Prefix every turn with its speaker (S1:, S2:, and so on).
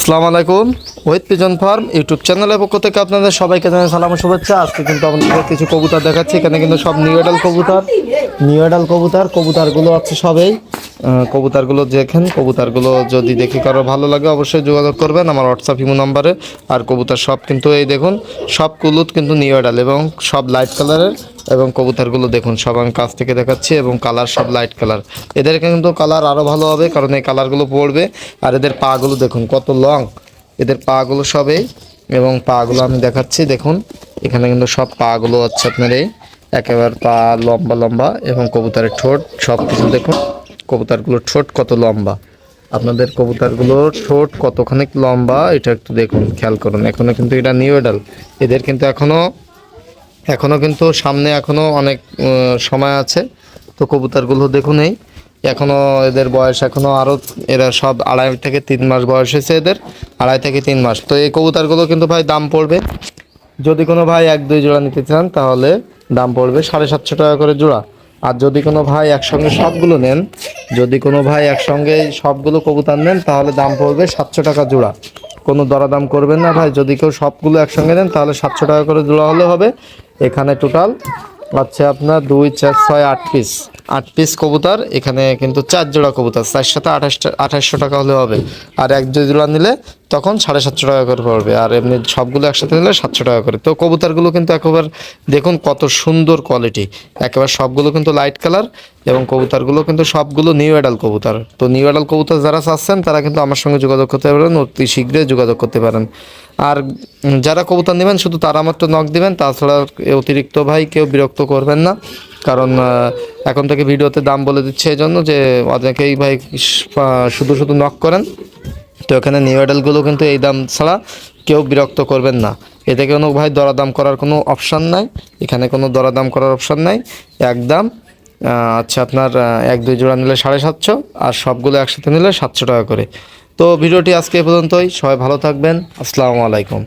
S1: আসসালামু আলাইকুম। ওয়েদ pigeon farm YouTube চ্যানেলের পক্ষ থেকে আপনাদের সবাইকে জানাই সালাম শুভেচ্ছা। আজকে কিন্তু আপনাদের কিছু কবুতর দেখাচ্ছি। এখানে কিন্তু সব নিউ এডাল কবুতর নিউ এডাল কবুতর, কবুতরগুলো আছে সবেই। কবুতরগুলো দেখেন, কবুতারগুলো যদি দেখে কারও ভালো লাগে অবশ্যই যোগাযোগ করবেন আমার হোয়াটসঅ্যাপ ইমো নাম্বারে। আর কবুতার সব কিন্তু এই দেখুন, সব কুলুত কিন্তু নিউ এডাল এবং সব লাইট কালারের এবং কবুতারগুলো দেখুন, সব আমি কাছ থেকে দেখাচ্ছি এবং কালার সব লাইট কালার এদের কিন্তু কালার আরও ভালো হবে কারণ এই কালারগুলো পড়বে। আর এদের পাগুলো দেখুন, কত লং এদের পাগুলো সবেই এবং পাগুলো আমি দেখাচ্ছি, দেখুন। এখানে কিন্তু সব পাগুলো হচ্ছে আপনার এই। একেবারে পা লম্বা লম্বা এবং কবুতরের ঠোঁট সব কিছু দেখুন। কবুতরগুলোর ঠোঁট কত লম্বা? আপনাদের কবুতরগুলোর ঠোঁট কতখানি লম্বা, এটা একটু দেখুন, খেয়াল করুন। এখনও কিন্তু এটা নিউ এডাল এদের কিন্তু এখনও এখনও কিন্তু সামনে এখনও অনেক সময় আছে। তো কবুতরগুলো দেখুন এই, এখনও এদের বয়স এখনও আরও, এরা সব আড়াই থেকে তিন মাস বয়স হয়েছে এদের, আড়াই থেকে তিন মাস। তো এই কবুতরগুলো কিন্তু ভাই দাম পড়বে। যদি কোনো ভাই এক, দুই জোড়া নিতে চান, তাহলে দাম পড়বে সাড়ে সাতশো টাকা করে জোড়া। আর যদি কোনো ভাই একসঙ্গে সবগুলো নেন, যদি কোনো ভাই একসঙ্গে সবগুলো কবুতর নেন, তাহলে দাম পড়বে সাতশো টাকা জোড়া। কোনো দরাদাম করবেন না ভাই, যদি কেউ সবগুলো একসঙ্গে নেন, তাহলে সাতশো টাকা করে জোড়া হলে হবে। এখানে টোটাল আচ্ছা আপনার দুই, চার, ছয়, আট পিস আট পিস কবুতর, এখানে কিন্তু চার জোড়া কবুতর চার সাথে আঠাশটা আঠাশশো টাকা হলে হবে। আর এক জোড়া নিলে তখন সাড়ে সাতশো টাকা করে পড়বে, আর এমনি সবগুলো একসাথে নিলে সাতশো টাকা করে। তো কবুতরগুলো কিন্তু একেবারে দেখুন কত সুন্দর কোয়ালিটি একেবারে সবগুলো কিন্তু লাইট কালার এবং কবুতরগুলো কিন্তু সবগুলো নিউ অ্যাডাল কবুতর। তো নিউ অ্যাডাল কবুতর যারা চাচ্ছেন, তারা কিন্তু আমার সঙ্গে যোগাযোগ করতে পারেন, অতি শীঘ্রই যোগাযোগ করতে পারেন। আর যারা কবুতর নেবেন, শুধু তারা মাত্র নক দিবেন, তাছাড়া অতিরিক্ত ভাই কেউ বিরক্ত করবেন না। কারণ এখন থেকে ভিডিওতে দাম বলে দিচ্ছে এই জন্য যে অনেকেই ভাই শুধু শুধু নক করেন। তো এখানে নিউ এডালগুলো কিন্তু এই দাম ছাড়া কেউ বিরক্ত করবেন না। এতে কোনো ভাই দরাদাম করার কোনো অপশান নাই। এখানে কোনো দরাদাম করার অপশান নাই। একদম দাম আচ্ছা আপনার এক দুই জোড়া নিলে সাড়ে সাতশো আর সবগুলো একসাথে নিলে সাতশো টাকা করে। তো ভিডিওটি আজকে পর্যন্তই। সবাই ভালো থাকবেন। আসসালামু আলাইকুম।